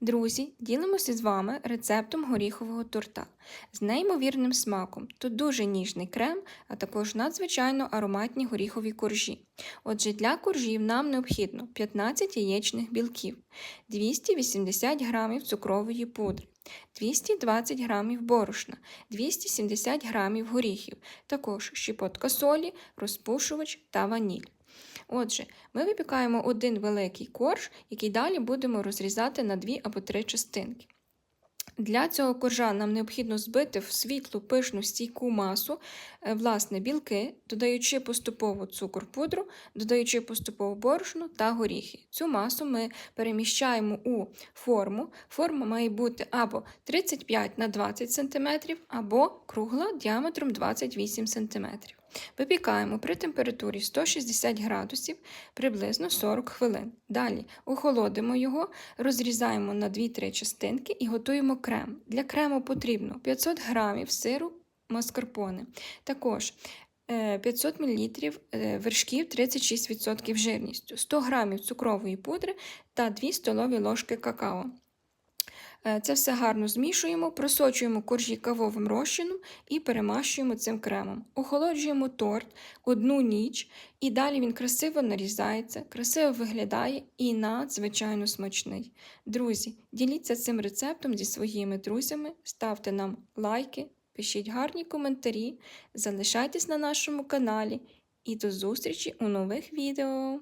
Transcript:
Друзі, ділимося з вами рецептом горіхового торта з неймовірним смаком. Тут дуже ніжний крем, а також надзвичайно ароматні горіхові коржі. Отже, для коржів нам необхідно 15 яєчних білків, 280 г цукрової пудри, 220 г борошна, 270 г горіхів, також щепотка солі, розпушувач та ваніль. Отже, ми випікаємо один великий корж, який далі будемо розрізати на дві або три частинки. Для цього коржа нам необхідно збити в світлу пишну стійку масу, е, власне, білки, додаючи поступово цукор пудру, додаючи поступово борошно та горіхи. Цю масу ми переміщаємо у форму. Форма має бути або 35 на 20 см, або кругла діаметром 28 см. Випікаємо при температурі 160 градусів приблизно 40 хвилин. Далі охолодимо його, розрізаємо на 2-3 частинки і готуємо крем. Для крему потрібно 500 г сиру маскарпоне, також е, 500 мл вершків 36% жирністю, 100 г цукрової пудри та 2 столові ложки какао. Е, Це все гарно змішуємо, просочуємо коржі кавовим розчином і перемащуємо цим кремом. Охолоджуємо торт одну ніч, і далі він красиво нарізається, красиво виглядає і надзвичайно смачний. Друзі, діліться цим рецептом зі своїми друзями, ставте нам лайки, пишіть гарні коментарі, залишайтесь на нашому каналі і до зустрічі у нових відео!